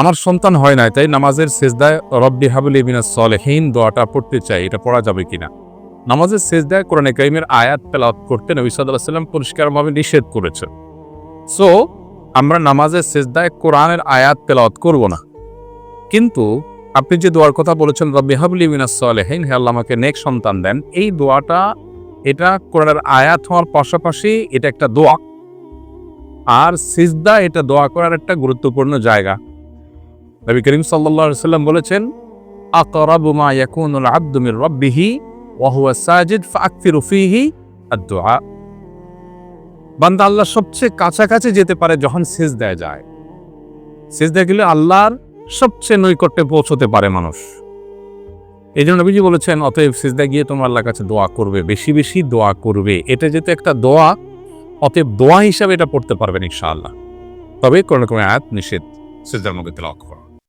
আমার সন্তান হয় নাই, তাই নামাজের সেজদায় রব্বি হাবলি মিনাস সলেহীন দোয়াটা পড়তে চাই, এটা পড়া যাবে কিনা? নামাজের সেজদায় কোরআনে কাইমের আয়াত তেলাওয়াত করতে নবী সাল্লাহ সাল্লাম পরিষ্কারভাবে নিষেধ করেছে সো আমরা নামাজের সেজদায় কোরআনের আয়াত তেলাওয়াত করব না। কিন্তু আপনি যে দোয়ার কথা বলেছেন, রব্বি হাবলি মিনাস সলেহীন, হে আল্লাহ আমাকে নেক সন্তান দেন, এই দোয়াটা, এটা কোরআনের আয়াত হওয়ার পাশাপাশি এটা একটা দোয়া। আর সিজদা এটা দোয়া করার একটা গুরুত্বপূর্ণ জায়গা। নবী করিম সাল্লাল্লাহু সাল্লাম বলেছেন, আকরাবু মা ইয়াকুনুল আবদু মির রাব্বিহি সাজিদ ফাকফিরু ফীহি বান্দা আল্লাহ সবচেয়ে কাছাকাছি যেতে পারে যখন সিজদায় যায়। সিজদায় গেলে আল্লাহর সবচেয়ে নৈকট্যে পৌঁছতে পারে মানুষ। এই জন্য নবীজি বলেছেন, অতএব সিজদায় গিয়ে তোমার আল্লাহর কাছে দোয়া করবে, বেশি বেশি দোয়া করবে। এটা যেহেতু একটা দোয়া, অতএব দোয়া হিসাবে এটা পড়তে পারবেন ইনশাআল্লাহ। তবে কোনো রকম আয়াত নিষেধ, সিজদার মধ্যে তেলাওয়াত করা।